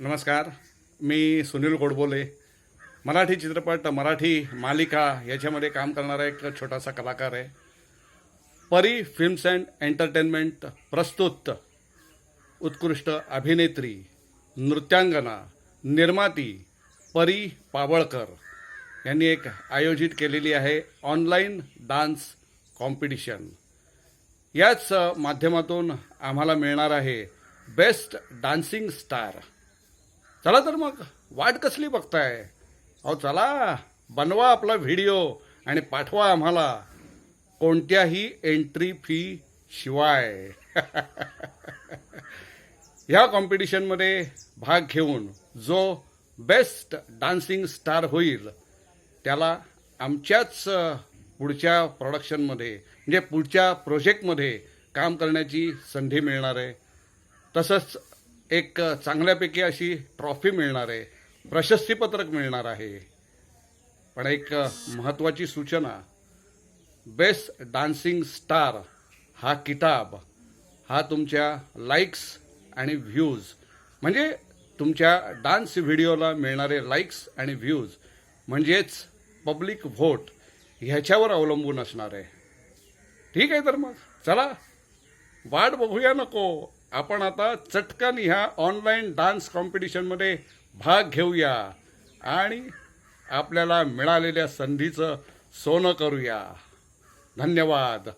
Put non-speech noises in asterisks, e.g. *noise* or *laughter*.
नमस्कार मी सुनील गोडबोले. मराठी चित्रपट मराठी मालिका याच्यामध्ये काम करणारा एक छोटासा कलाकार आहे. परी फिल्म्स अँड एंटरटेनमेंट प्रस्तुत उत्कृष्ट अभिनेत्री नृत्यांगना निर्माती परी पावळकर यांनी एक आयोजित केलेली आहे ऑनलाईन डान्स कॉम्पिटिशन. याच माध्यमातून आम्हाला मिळणार आहे बेस्ट डान्सिंग स्टार. चला तर मग. वाट कसली बघताय? अहो चला. बनवा आपला व्हिडिओ आणि पाठवा आम्हाला. कोणत्याही एंट्री फी शिवाय. *laughs* ह्या कॉम्पिटिशनमध्ये भाग घेऊन जो बेस्ट डान्सिंग स्टार होईल त्याला आमच्याच पुढच्या प्रोडक्शनमध्ये म्हणजे पुढच्या प्रोजेक्टमध्ये काम करण्याची संधी मिळणार आहे. तसंच एक चांगल्यापैकी अशी ट्रॉफी मिळणार आहे प्रशस्तीपत्रक मिळणार आहे. पण एक महत्त्वाची सूचना बेस्ट डान्सिंग स्टार हा किताब हा तुमच्या लाईक्स आणि व्ह्यूज म्हणजे तुमच्या डान्स व्हिडिओला मिळणारे लाईक्स आणि व्ह्यूज म्हणजेच पब्लिक व्होट ह्याच्यावर अवलंबून असणार आहे. ठीक आहे तर मग चला वाट बघूया नको. आपण आता चटकन ह्या ऑनलाईन डान्स कॉम्पिटिशनमध्ये भाग घेऊया. आणि आपल्याला मिळालेल्या संधीचं सोनं करूया. धन्यवाद.